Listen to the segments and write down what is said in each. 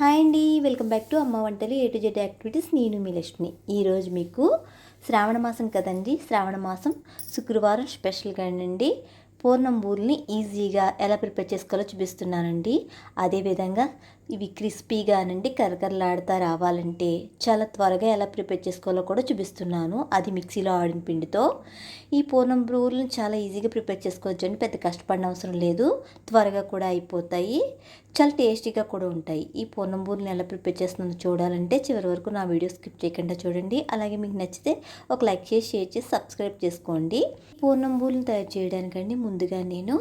Hi అండి welcome back to అమ్మ వంటలు ఏ టు జెడ్ యాక్టివిటీస్ నేను మీ లక్ష్మి. ఈరోజు మీకు శ్రావణ మాసం కదండి. శ్రావణ మాసం శుక్రవారం స్పెషల్గా అండి. పూర్ణం బూరిని ఈజీగా ఎలా ప్రిపేర్ చేసుకోవాలో చూపిస్తున్నానండి. అదేవిధంగా ఇవి క్రిస్పీగా నుండి కరకరలాడుతా రావాలంటే చాలా త్వరగా ఎలా ప్రిపేర్ చేసుకోవాలో కూడా చూపిస్తున్నాను. అది మిక్సీలో ఆడిన పిండితో. ఈ పూర్ణం బ్రూలను చాలా ఈజీగా ప్రిపేర్ చేసుకోవచ్చు అండి పెద్ద కష్టపడిన అవసరం లేదు. త్వరగా కూడా అయిపోతాయి. చాలా టేస్టీగా కూడా ఉంటాయి. ఈ పూర్ణం బూరెలను ఎలా ప్రిపేర్ చేస్తుందో చూడాలంటే చివరి వరకు నా వీడియో స్కిప్ చేయకుండా చూడండి. అలాగే మీకు నచ్చితే ఒక లైక్ చేసి షేర్ చేసి సబ్స్క్రైబ్ చేసుకోండి. పూర్ణం బూరెలను తయారు చేయడానికండి ముందుగా నేను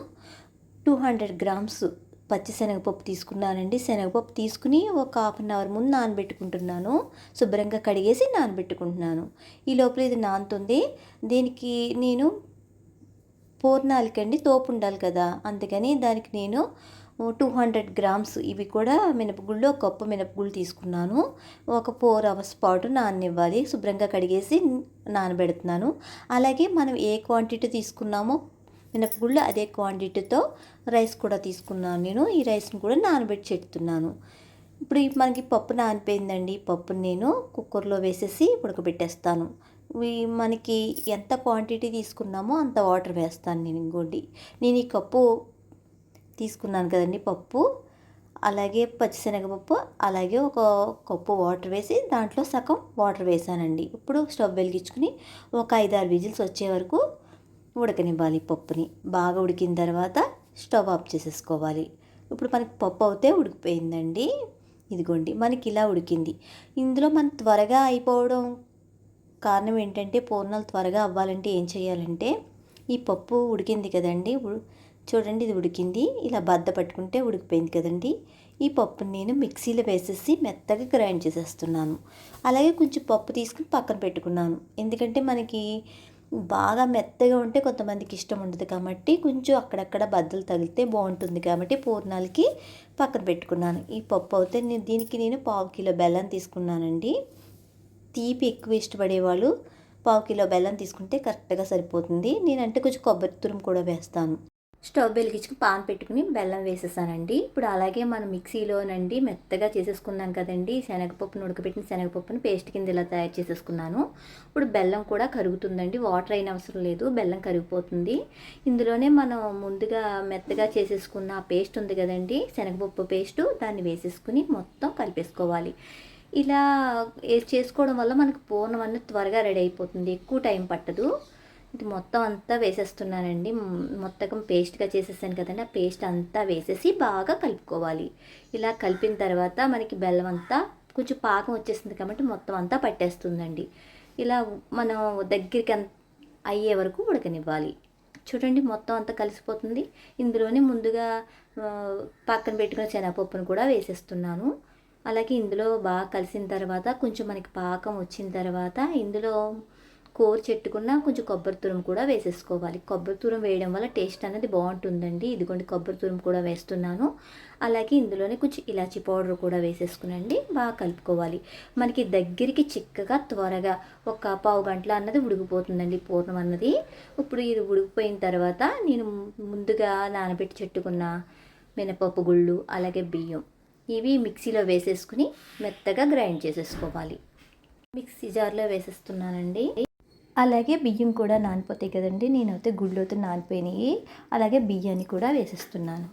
టూ హండ్రెడ్ గ్రామ్స్ పచ్చి శనగపప్పు తీసుకున్నానండి. శనగపప్పు తీసుకుని ఒక హాఫ్ అన్ అవర్ ముందు నానబెట్టుకుంటున్నాను. శుభ్రంగా కడిగేసి నానబెట్టుకుంటున్నాను. ఈ లోపల ఇది నానుతుంది. దీనికి నేను పూర్ణాలకండి తోపు ఉండాలి కదా. అందుకని దానికి నేను టూ హండ్రెడ్ గ్రామ్స్ ఇవి కూడా మినపగుళ్ళు ఒక కప్పు మినపగుళ్ళు తీసుకున్నాను. ఒక ఫోర్ అవర్స్ పాటు నాననివ్వాలి. శుభ్రంగా కడిగేసి నానబెడుతున్నాను. అలాగే మనం ఏ క్వాంటిటీ తీసుకున్నామో మినపగుళ్ళు అదే క్వాంటిటీతో రైస్ కూడా తీసుకున్నాను నేను. ఈ రైస్ని కూడా నానబెట్టి చెప్తున్నాను ఇప్పుడు మనకి పప్పు నానిపోయిందండి. పప్పుని నేను కుక్కర్లో వేసేసి ఉడకబెట్టేస్తాను. మనకి ఎంత క్వాంటిటీ తీసుకున్నామో అంత వాటర్ వేస్తాను నేను ఇంకోటి. నేను ఈ కప్పు తీసుకున్నాను కదండి పప్పు. అలాగే పచ్చిశనగపప్పు అలాగే ఒక కప్పు వాటర్ వేసి దాంట్లో సగం వాటర్ వేసానండి. ఇప్పుడు స్టవ్ వెలిగించుకుని ఒక ఐదారు విజిల్స్ వచ్చే వరకు ఉడకనివ్వాలి పప్పుని. బాగా ఉడికిన తర్వాత స్టవ్ ఆఫ్ చేసేసుకోవాలి. ఇప్పుడు మనకి పప్పు అవుతే ఉడికిపోయిందండి. ఇదిగోండి మనకి ఇలా ఉడికింది. ఇందులో మన త్వరగా అయిపోవడం కారణం ఏంటంటే పూర్ణాలు త్వరగా అవ్వాలంటే ఏం చేయాలంటే ఈ పప్పు ఉడికింది కదండి చూడండి ఇది ఉడికింది. ఇలా బద్ద పట్టుకుంటే ఉడికిపోయింది కదండి. ఈ పప్పుని నేను మిక్సీలో వేసేసి మెత్తగా గ్రైండ్ చేసేస్తున్నాను. అలాగే కొంచెం పప్పు తీసుకుని పక్కన పెట్టుకున్నాను. ఎందుకంటే మనకి బాగా మెత్తగా ఉంటే కొంతమందికి ఇష్టం ఉండదు కాబట్టి కొంచెం అక్కడక్కడ బద్దలు తగిలితే బాగుంటుంది కాబట్టి పూర్ణాలకి పక్కన పెట్టుకున్నాను. ఈ పప్పు అయితే నేను దీనికి నేను పావు కిలో బెల్లం తీసుకున్నానండి. తీపి ఎక్కువ ఇష్టపడేవాళ్ళు పావు కిలో బెల్లం తీసుకుంటే కరెక్ట్గా సరిపోతుంది. నేనంటే కొంచెం కొబ్బరి తురుము కూడా వేస్తాను. స్టవ్ వెలిగించుకు పాన్ పెట్టుకుని బెల్లం వేసేసానండి. ఇప్పుడు అలాగే మనం మిక్సీలోనండి మెత్తగా చేసేసుకున్నాం కదండి. శనగపప్పును ఉడకబెట్టిన శనగపప్పును పేస్ట్ కింద ఇలా తయారు చేసేసుకున్నాను. ఇప్పుడు బెల్లం కూడా కరుగుతుందండి. వాటర్ అయిన అవసరం లేదు. బెల్లం కరిగిపోతుంది. ఇందులోనే మనం ముందుగా మెత్తగా చేసేసుకున్న పేస్ట్ ఉంది కదండి శనగపప్పు పేస్టు దాన్ని వేసేసుకుని మొత్తం కలిపేసుకోవాలి. ఇలా చేసుకోవడం వల్ల మనకు పూర్ణం అనేది త్వరగా రెడీ అయిపోతుంది. ఎక్కువ టైం పట్టదు. ఇది మొత్తం అంతా వేసేస్తున్నానండి. మొత్తం పేస్ట్గా చేసేసాను కదండి. ఆ పేస్ట్ అంతా వేసేసి బాగా కలుపుకోవాలి. ఇలా కలిపిన తర్వాత మనకి బెల్లం అంతా కొంచెం పాకం వచ్చేస్తుంది కాబట్టి మొత్తం అంతా పట్టేస్తుందండి. ఇలా మనం దగ్గరికి అయ్యే వరకు ఉడకనివ్వాలి. చూడండి మొత్తం అంతా కలిసిపోతుంది. ఇందులోనే ముందుగా పక్కన పెట్టుకున్న శనగపప్పును కూడా వేసేస్తున్నాను. అలాగే ఇందులో బాగా కలిసిన తర్వాత కొంచెం మనకి పాకం వచ్చిన తర్వాత ఇందులో కోర్ చెట్టుకున్న కొంచెం కొబ్బరి తురుము కూడా వేసేసుకోవాలి. కొబ్బరి తురుము వేయడం వల్ల టేస్ట్ అనేది బాగుంటుందండి. ఇదిగోండి కొబ్బరి తురుము కూడా వేస్తున్నాను. అలాగే ఇందులోనే కొంచెం ఇలాచీ పౌడర్ కూడా వేసేసుకునండి. బాగా కలుపుకోవాలి. మనకి దగ్గరికి చిక్కగా త్వరగా ఒక పావు గంటల అన్నది ఉడికిపోతుందండి పూర్ణం అన్నది. ఇప్పుడు ఇది ఉడికిపోయిన తర్వాత నేను ముందుగా నానబెట్టి చెట్టుకున్న మినపప్పు గుళ్ళు అలాగే బియ్యం ఇవి మిక్సీలో వేసేసుకుని మెత్తగా గ్రైండ్ చేసేసుకోవాలి. మిక్సీ జార్లో వేసేస్తున్నానండి. అలాగే బియ్యం కూడా నానిపోతాయి కదండి నేనైతే గుళ్ళతో నానిపోయినాయి. అలాగే బియ్యాన్ని కూడా వేసేస్తున్నాను.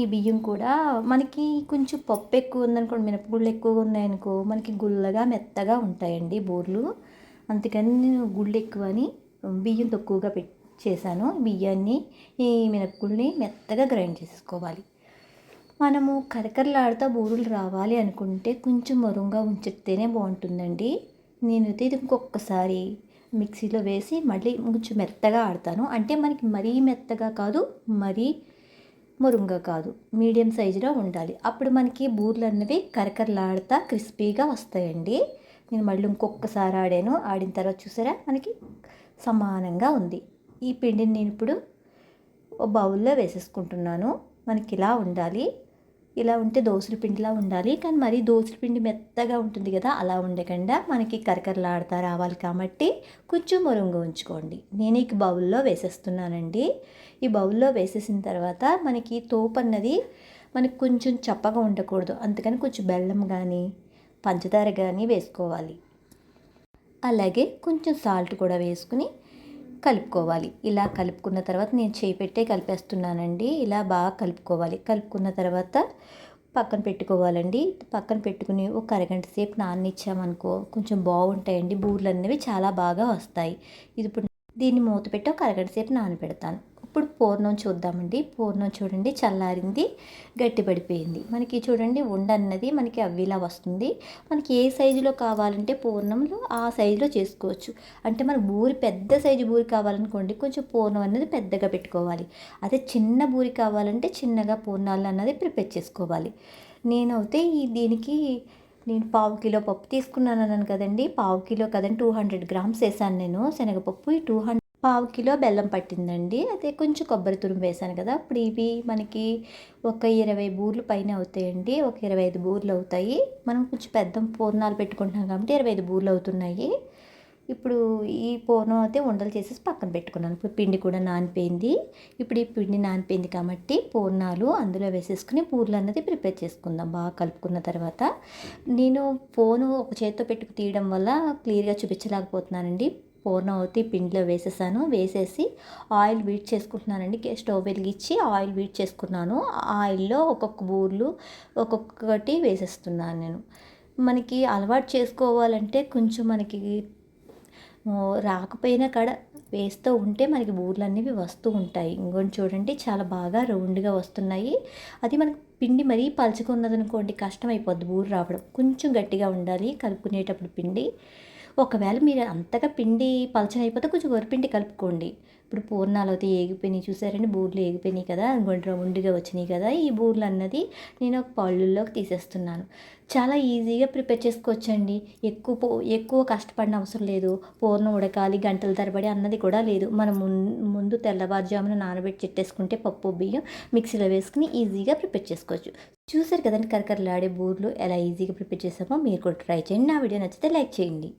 ఈ బియ్యం కూడా మనకి కొంచెం పప్పు ఎక్కువ ఉందనుకోండి మినపగుళ్ళు ఎక్కువగా ఉన్నాయనుకో మనకి గుల్లగా మెత్తగా ఉంటాయండి బోర్లు. అందుకని నేను గుళ్ళు ఎక్కువ అని బియ్యం తక్కువగా పెట్ చేశాను. బియ్యాన్ని ఈ మినపగుళ్ళని మెత్తగా గ్రైండ్ చేసుకోవాలి. మనము కరకరలాడుతూ బూరులు రావాలి అనుకుంటే కొంచెం మరుంగా ఉంచితేనే బాగుంటుందండి. నేనైతే ఇది ఇంకొకసారి మిక్సీలో వేసి మళ్ళీ కొంచెం మెత్తగా ఆడతాను. అంటే మనకి మరీ మెత్తగా కాదు మరీ మురుంగ కాదు. మీడియం సైజులో ఉండాలి. అప్పుడు మనకి బూర్లు అన్నవి కరకరలాడుతా క్రిస్పీగా వస్తాయండి. నేను మళ్ళీ ఇంకొకసారి ఆడాను. ఆడిన తర్వాత చూసారా? మనకి సమానంగా ఉంది. ఈ పిండిని నేను ఇప్పుడు బౌల్లో వేసేసుకుంటున్నాను. మనకి ఇలా ఉండాలి. ఇలా ఉంటే దోసల పిండిలా ఉండాలి. కానీ మరీ దోసల పిండి మెత్తగా ఉంటుంది కదా అలా ఉండకుండా మనకి కరకరలాడుతా రావాలి కాబట్టి కొంచెం మురుంగా ఉంచుకోండి. నేను ఈ బౌల్లో వేసేస్తున్నానండి. ఈ బౌల్లో వేసేసిన తర్వాత మనకి తోపు అన్నది మనకి కొంచెం చప్పగా ఉండకూడదు. అందుకని కొంచెం బెల్లం కానీ పంచదార కానీ వేసుకోవాలి. అలాగే కొంచెం సాల్ట్ కూడా వేసుకుని కలుపుకోవాలి. ఇలా కలుపుకున్న తర్వాత నేను చేయి పెట్టే కలిపేస్తున్నానండి. ఇలా బాగా కలుపుకోవాలి. కలుపుకున్న తర్వాత పక్కన పెట్టుకోవాలండి. పక్కన పెట్టుకుని ఒక అరగంట సేపు నాననిచ్చామనుకో కొంచెం బాగుంటాయండి. బూర్లు అనేవి చాలా బాగా వస్తాయి. ఇది ఇప్పుడు దీన్ని మూత పెట్టి ఒక అరగంట సేపు నానబెడతాను. ఇప్పుడు పూర్ణం చూద్దామండి. పూర్ణం చూడండి చల్లారింది గట్టిపడిపోయింది. మనకి చూడండి ఉండ అన్నది మనకి అవ్విలా వస్తుంది. మనకి ఏ సైజులో కావాలంటే పూర్ణంలో ఆ సైజులో చేసుకోవచ్చు. అంటే మనకు బూరి పెద్ద సైజు బూరి కావాలనుకోండి కొంచెం పూర్ణం అనేది పెద్దగా పెట్టుకోవాలి. అదే చిన్న బూరి కావాలంటే చిన్నగా పూర్ణాలు అన్నది ప్రిపేర్ చేసుకోవాలి. నేనైతే ఈ దీనికి నేను పావు కిలో పప్పు తీసుకున్నాను అన్నాను కదండి. పావు కిలో కదండి టూ హండ్రెడ్ గ్రామ్స్ వేసాను నేను శనగపప్పు. ఈ టూ హండ్రెడ్ పావు కిలో బెల్లం పట్టిందండి. అదే కొంచెం కొబ్బరి తురుము వేసాను కదా ఇప్పుడు ఇవి మనకి ఒక ఇరవై బూర్లు పైన అవుతాయండి. ఒక ఇరవై ఐదు బూర్లు అవుతాయి. మనం కొంచెం పెద్ద పూర్ణాలు పెట్టుకుంటున్నాం కాబట్టి ఇరవై ఐదు బూర్లు అవుతున్నాయి. ఇప్పుడు ఈ పూర్ణం అయితే ఉండలు చేసేసి పక్కన పెట్టుకున్నాను. ఇప్పుడు పిండి కూడా నానిపోయింది. ఇప్పుడు ఈ పిండి నానిపోయింది కాబట్టి పూర్ణాలు అందులో వేసేసుకుని పూర్లు అన్నది ప్రిపేర్ చేసుకుందాం. బాగా కలుపుకున్న తర్వాత నేను ఫోను ఒక చేతితో పెట్టుకు తీయడం వల్ల క్లియర్గా చూపించలేకపోతున్నానండి. పూర్ణం పిండిలో వేసేసాను. వేసేసి ఆయిల్ వీట్ చేసుకుంటున్నానండి. స్టవ్ వెలిగించి ఆయిల్ వీట్ చేసుకున్నాను. ఆయిల్లో ఒక్కొక్క బూర్లు ఒక్కొక్కటి వేసేస్తున్నాను నేను. మనకి అలవాటు చేసుకోవాలంటే కొంచెం మనకి రాకపోయినా కాడ వేస్తూ ఉంటే మనకి బూర్లు అనేవి వస్తూ ఉంటాయి. ఇంకొని చూడండి చాలా బాగా రౌండ్గా వస్తున్నాయి. అది మనకి పిండి మరీ పలుచుకున్నదనుకోండి కష్టం అయిపోద్ది బూరు రావడం. కొంచెం గట్టిగా ఉండాలి కలుపుకునేటప్పుడు పిండి. ఒకవేళ మీరు అంతగా పిండి పలచనైపోతే కొంచెం వరిపిండి కలుపుకోండి. ఇప్పుడు పూర్ణాలు అయితే ఏగిపోయినాయి చూసారండి బూర్లు ఏగిపోయినాయి కదా గుండ్ర ఉండిగా వచ్చినాయి కదా ఈ బూర్లు అన్నది నేను ఒక పళ్ళుల్లోకి తీసేస్తున్నాను. చాలా ఈజీగా ప్రిపేర్ చేసుకోవచ్చండి. ఎక్కువ ఎక్కువ కష్టపడిన అవసరం లేదు. పూర్ణం ఉడకాలి గంటల తరబడి అన్నది కూడా లేదు. మనం ముందు తెల్లవారుజామున నానబెట్టి చెట్టేసుకుంటే పప్పు బియ్యం మిక్సీలో వేసుకుని ఈజీగా ప్రిపేర్ చేసుకోవచ్చు. చూసారు కదండి కరకరలాడే బూర్లు ఎలా ఈజీగా ప్రిపేర్ చేసామో మీరు కూడా ట్రై చేయండి. నా వీడియో నచ్చితే లైక్ చేయండి.